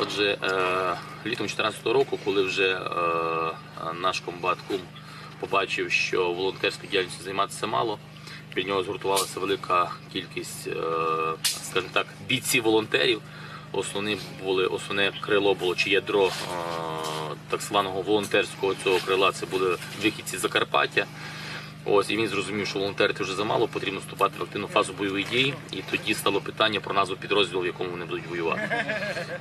Отже, е, літом 2014 року, коли вже е, наш комбат Кум побачив, що волонтерською діяльністю займатися мало, біля нього згуртувалася велика кількість, е, скажімо так, бійців-волонтерів. Основні були, основне крило було чи ядро так званого волонтерського цього крила. Це були вихідці Закарпаття. Ось і він зрозумів, що волонтерити вже замало, потрібно вступати в активну фазу бойових дій. І тоді стало питання про назву підрозділу, в якому вони будуть воювати.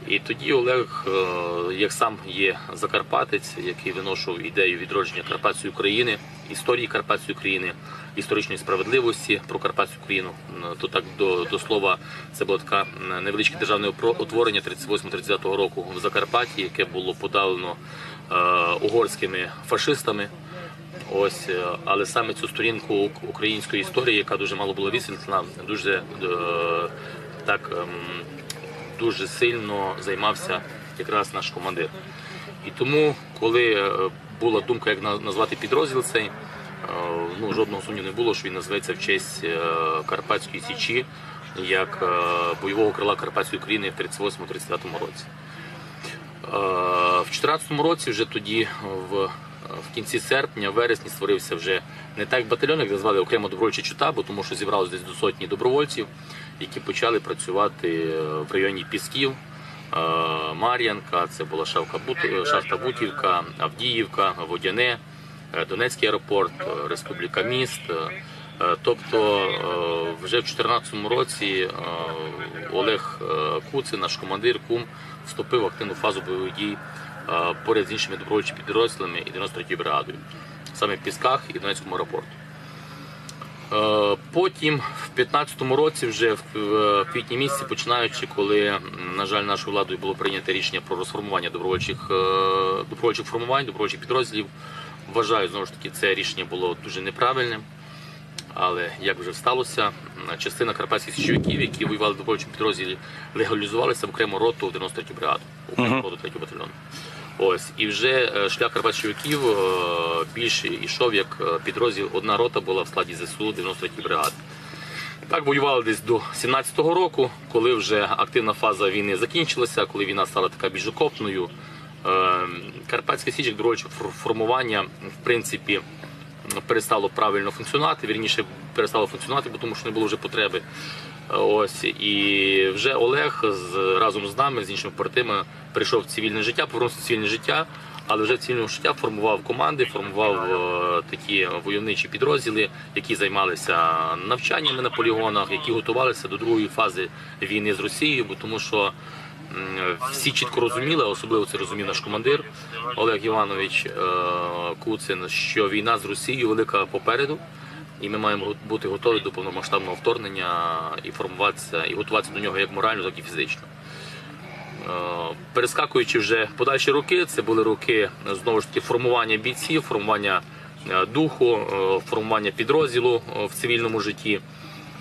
І тоді Олег, е, як сам є Закарпатець, який виношував ідею відродження Карпатської України, історії Карпатської України, історичної справедливості про Карпатську Україну. То так до, до слова, це було таке м, невеличке державне утворення 38-39 року в Закарпатті, яке було подавлено е, угорськими фашистами. Ось, е, але саме цю сторінку української історії, яка дуже мало була висвітлена, дуже е, так ем, дуже сильно займався якраз наш командир. І тому, коли е, була думка, як назвати підрозділ цей, ну жодного сумніву не було, що він називається в честь Карпатської січі, як бойового крила Карпатської України в 38-39 році. В 2014 році, вже тоді, в, в кінці серпня, вересні, створився вже не так батальйон, як назвали окремо добровольчий чута, бо тому що зібралось десь до сотні добровольців, які почали працювати е, в районі Пісків, е, Мар'янка, це була Шавка Бут- Шахта Бутівка, Авдіївка, Водяне, е, Донецький аеропорт, е, Республіка Міст. Е, Тобто е, вже в 2014 році е, Олег е, Куцин, наш командир Кум, вступив в активну фазу бойових дій е, поряд з іншими добровольчими підрозділами і 93-ю бригадою, саме в Пісках і Донецькому аеропорту. Е, Потім, в 15-му році, вже в в квітні місяці, починаючи, коли, на жаль, нашою владою було прийнято рішення про розформування добровольчих, е, добровольчих формувань, добровольчих підрозділів, вважаю, знову ж таки, це рішення було дуже неправильним. Але як вже сталося, частина карпатських січовиків, які воювали в добровольчому підрозділі, легалізувалися в окрему роту в 93-ю бригаду, в окрему роту 3-го батальйону. Ось і вже е, шлях карпатських е, більше йшов як е, підрозділ. Одна рота була в складі ЗСУ 93-ї бригади. Так воювали десь до 17-го року, коли вже активна фаза війни закінчилася, коли війна стала така більш окопною. Е, Карпатське січ як добровольче фор- формування, в принципі, перестало правильно функціонувати, вірніше перестало функціонувати, бо тому що не було вже потреби. Ось і вже Олег з разом з нами, з іншими партиями, прийшов в цивільне життя, повернувся в цивільне життя, але вже в цивільному життя формував команди, формував е, такі войовничі підрозділи, які займалися навчаннями на полігонах, які готувалися до другої фази війни з Росією, бо тому що всі чітко розуміли, особливо це розумів наш командир Олег Іванович е, Куцин, що війна з Росією велика попереду. І ми маємо бути готові до повномасштабного вторгнення і формуватися, і готуватися до нього як морально, так і фізично. Е, Перескакуючи вже подальші роки, це були роки знову ж таки формування бійців, формування е, духу, е, формування підрозділу е, в цивільному житті.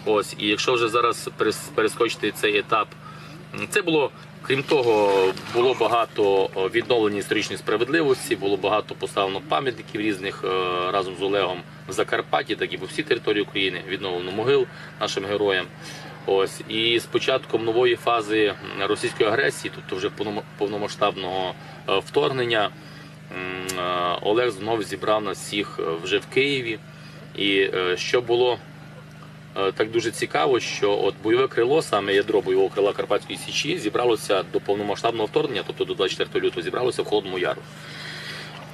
Ось, і якщо вже зараз перескочити цей етап, це було, крім того, було багато відновлення історичної справедливості, було багато поставлено пам'ятників різних е, разом з Олегом в Закарпатті, так і по всій території України, відновлено могил нашим героям. Ось і з початком нової фази російської агресії, тобто вже повномасштабного е, вторгнення, е, Олег знову зібрав нас всіх вже в Києві. І що було так дуже цікаво, що от бойове крило, саме ядро бойового крила Карпатської Січі, зібралося до повномасштабного вторгнення, тобто до 24 лютого, зібралося в Холодному Яру.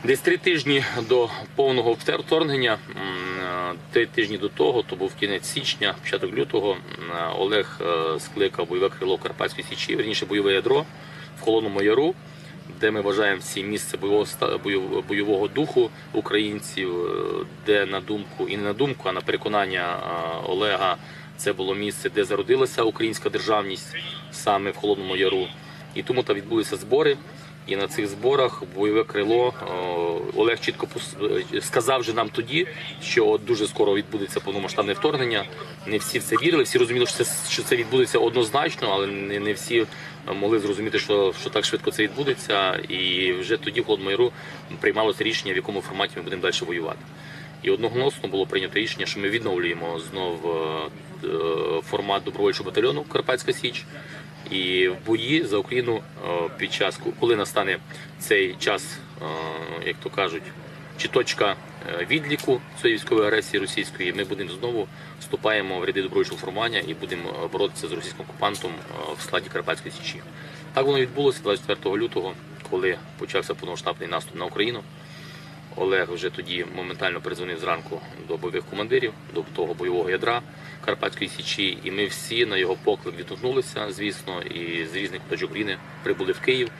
Десь три тижні до повного вторгнення, е, три тижні до того, то був кінець січня, початок лютого, е, Олег е, скликав бойове крило Карпатської Січі, верніше бойове ядро в Холодному Яру, де ми вважаємо всі місце бойового духу українців, е, де на думку і не на думку, а на переконання е, Олега, це було місце, де зародилася українська державність саме в Холодному Яру. І тому там відбулися збори. І на цих зборах бойове крило Олег чітко е, сказав же нам тоді, що дуже скоро відбудеться повномасштабне вторгнення. Не всі в це вірили, всі розуміли, що це, що це відбудеться однозначно, але не, не всі могли зрозуміти, що, що так швидко це відбудеться. І вже тоді в Холодному Яру приймалося рішення, в якому форматі ми будемо далі воювати. І одноголосно було прийнято рішення, що ми відновлюємо знов е, е, формат добровольчого батальйону Карпатська Січ. І в бої за Україну е, під час, коли настане цей час, як то кажуть, чи точка е, відліку цієї військової агресії російської, ми будемо знову вступаємо в ряди добровольчого формування і будемо е, боротися з російським окупантом е, в складі Карпатської Січі. Так воно відбулося 24 лютого, коли почався повномасштабний наступ на Україну. Олег вже тоді моментально перезвонив зранку до бойових командирів, до того бойового ядра Карпатської Січі, і ми всі на його поклик відгукнулися, звісно, і з різних куточок України прибули в Київ.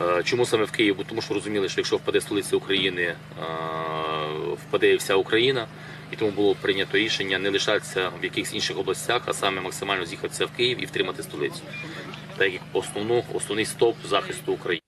Е, Чому саме в Київ? Тому що розуміли, що якщо впаде столиця України, е, впаде і вся Україна. І тому було прийнято рішення не лишатися в якихось інших областях, а саме максимально з'їхатися в Київ і втримати столицю. Так як основну, основний стоп захисту України.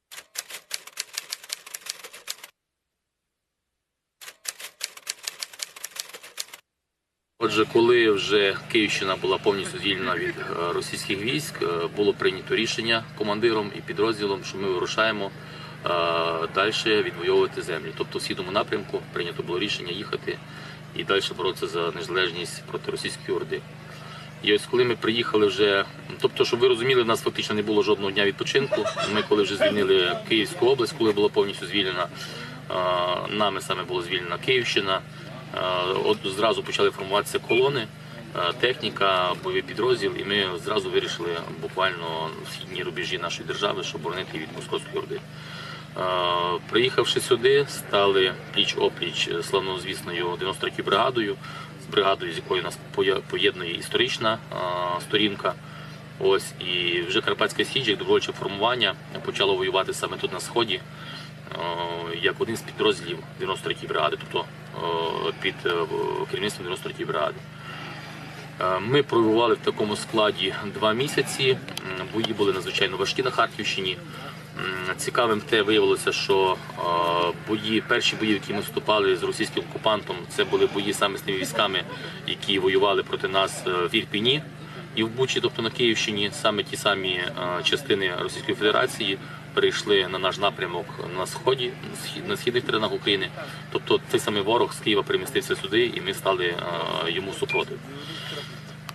Отже, коли вже Київщина була повністю звільнена від е, російських військ, е, було прийнято рішення командиром і підрозділом, що ми вирушаємо далі відвоювати землі. Тобто в східному напрямку прийнято було рішення їхати і далі боротися за незалежність проти російської орди. І ось коли ми приїхали вже, тобто, щоб ви розуміли, в нас фактично не було жодного дня відпочинку. Ми коли вже звільнили Київську область, коли була повністю звільнена, е, нами саме була звільнена Київщина. Е, От зразу почали формуватися колони, е, техніка, бойовий підрозділ, і ми зразу вирішили буквально східні рубежі нашої держави, щоб боронити від московської орди. Е, Приїхавши сюди, стали пліч опліч славнозвісною 93-ю бригадою, з бригадою, з якою нас поєднує історична сторінка. Ось і вже Карпатська Січ, як добровольче формування, почало воювати саме тут на сході, як один з підрозділів 93-ї бригади, тобто під е, керівництвом 93-ї бригади. Е, Ми провоювали в такому складі два місяці. Бої були надзвичайно важкі на Харківщині. Цікавим те виявилося, що е, бої, перші бої, які ми вступали з російським окупантом, це були бої саме з тими військами, які воювали проти нас е, в Ірпіні і в Бучі, тобто на Київщині, саме ті самі е, частини Російської Федерації перейшли на наш напрямок на сході, на східних теренах України. Тобто цей самий ворог з Києва перемістився сюди, і ми стали е, йому супротив.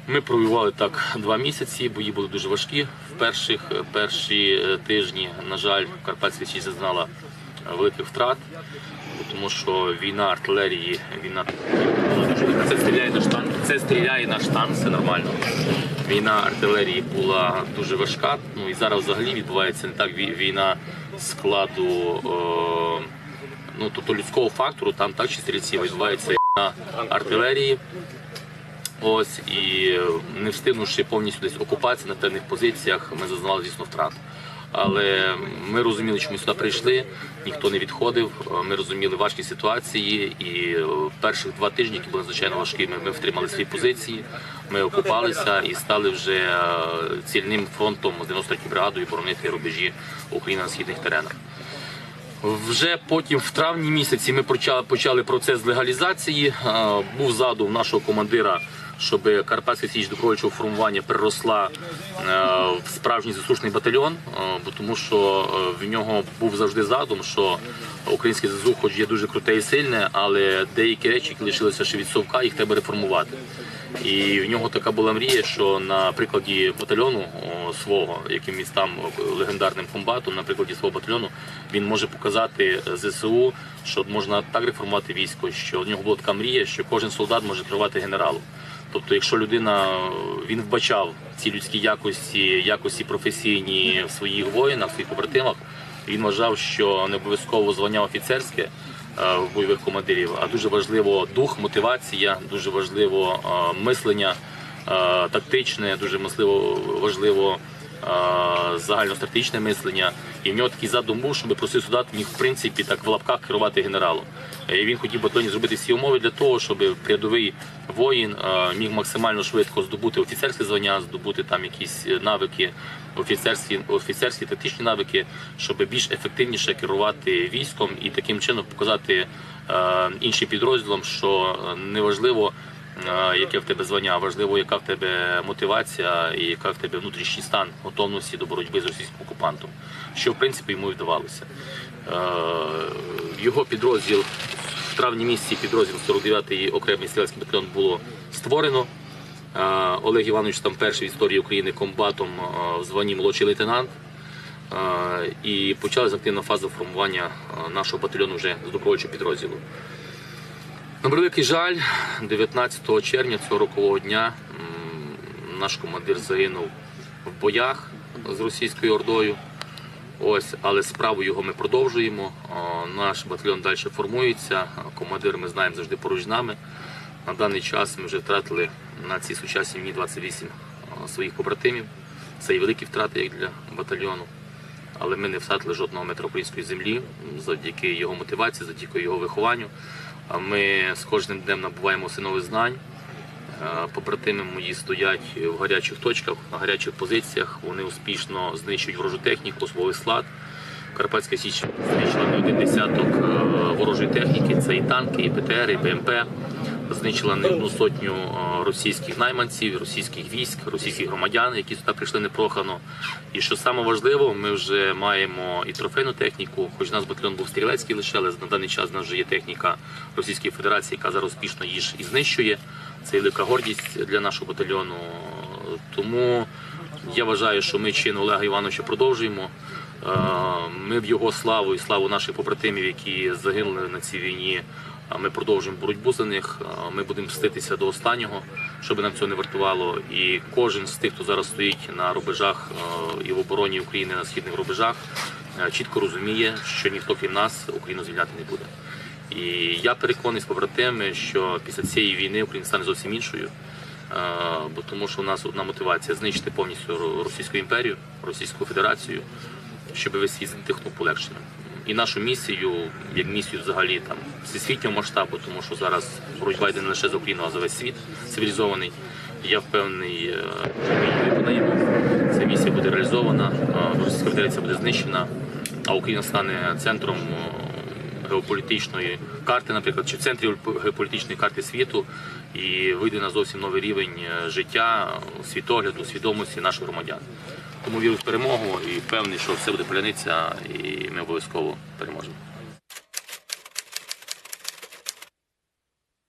Ми провоювали так два місяці. Бої були дуже важкі. В перших перші е, тижні, на жаль, Карпатська Січ зазнала е, великих втрат, тому що війна артилерії, війна це стріляє на штанг, це стріляє на штанг, все нормально. Війна артилерії була дуже важка. Ну і зараз взагалі відбувається не так війна складу. Е, ну тобто людського фактору, там так чи стрільці відбувається війна артилерії. Ось і не встигнувши повністю десь окупації на певних позиціях, ми зазнали, звісно, втрат. Але ми розуміли, що ми сюди прийшли, ніхто не відходив. Е, Ми розуміли важкі ситуації, і е, перших два тижні, які були звичайно важкими, ми втримали свої позиції, ми окупалися і стали вже е, цільним фронтом з 93 бригадою боронити рубежі України на східних теренах. Вже потім, в травні місяці, ми почали, процес легалізації. Був задум нашого командира, щоб Карпатська Січ добровольчого формування переросла е, в справжній засушний батальйон, е, бо тому що е, в нього був завжди задум, що українське ЗСУ, хоч є дуже круте і сильне, але деякі речі, які лишилися ще від совка, їх треба реформувати. І в нього така була мрія, що на прикладі батальйону свого, яким він там легендарним комбатом, на прикладі свого батальйону, він може показати ЗСУ, що можна так реформувати військо, що в нього була така мрія, що кожен солдат може керувати генералом. Тобто, якщо людина він вбачав ці людські якості, якості професійні в своїх воїнах, в своїх побратимах, він вважав, що не обов'язково звання офіцерське е, в бойових командирів, а дуже важливо дух, мотивація, дуже важливо е, мислення е, тактичне, дуже важливо е, загальностратегічне мислення. І в нього такий задум був, щоб простий солдат міг в принципі так в лапках керувати генералом. І він хотів батальйоні зробити всі умови для того, щоб рядовий воїн е, міг максимально швидко здобути офіцерське звання, здобути там якісь е, навики, офіцерські, офіцерські тактичні навики, щоб більш ефективніше керувати військом і таким чином показати е, іншим підрозділам, що неважливо. Е, Яке в тебе звання, а важливо, яка в тебе мотивація і яка в тебе внутрішній стан готовності до боротьби з російським окупантом, що в принципі йому і вдавалося. Е, Його підрозділ в травні місяці підрозділ 49-й окремий стрілецький батальйон було створено. Е, Олег Іванович там перший в історії України комбатом в званні молодший лейтенант. І почалася активна фаза формування нашого батальйону вже з добровольчого підрозділу. На превеликий жаль, 19 червня цього рокового дня наш командир загинув в боях з російською ордою. Ось, але справу його ми продовжуємо. Наш батальйон далі формується. Командир ми знаємо завжди поруч з нами. На даний час ми вже втратили на цій сучасній війні 28 своїх побратимів. Це і великі втрати як для батальйону. Але ми не втратили жодного метра української землі завдяки його мотивації, завдяки його вихованню. Ми з кожним днем набуваємо все нових знань. Е, Побратими мої стоять в гарячих точках, на гарячих позиціях. Вони успішно знищують ворожу техніку, особовий склад. Карпатська Січ знищила один десяток е, ворожої техніки. Це і танки, і ПТР, і БМП. Знищила не одну сотню російських найманців, російських військ, російських громадян, які сюди прийшли непрохано. І що саме важливо, ми вже маємо і трофейну техніку, хоч у нас батальйон був стрілецький лише, але на даний час у нас вже є техніка Російської Федерації, яка зараз успішно її ж і знищує. Це велика гордість для нашого батальйону. Тому я вважаю, що ми чин Олега Івановича продовжуємо. Е, Ми в його славу і славу наших побратимів, які загинули на цій війні. Ми продовжуємо боротьбу за них. Ми будемо мститися до останнього, щоб нам цього не вартувало. І кожен з тих, хто зараз стоїть на рубежах і в обороні України на східних рубежах, чітко розуміє, що ніхто крім нас Україну звільняти не буде. І я переконаний з побратими, що після цієї війни Україна стане зовсім іншою. Бо тому, що у нас одна мотивація знищити повністю Російську імперію, Російську Федерацію, щоб весь світ дихнув полегшено. І нашу місію, як місію взагалі там всесвітнього масштабу, тому що зараз боротьба йде не лише за Україну, а за весь світ цивілізований. Я впевнений, е, що ми її виконаємо. Ця місія буде реалізована, е, Російська Федерація буде знищена, а Україна стане центром е, геополітичної карти, наприклад, чи в центрі геополітичної карти світу, і вийде на зовсім новий рівень життя, світогляду, свідомості наших громадян. Тому вірю в перемогу і впевнений, що все буде поляниться, і ми обов'язково переможемо.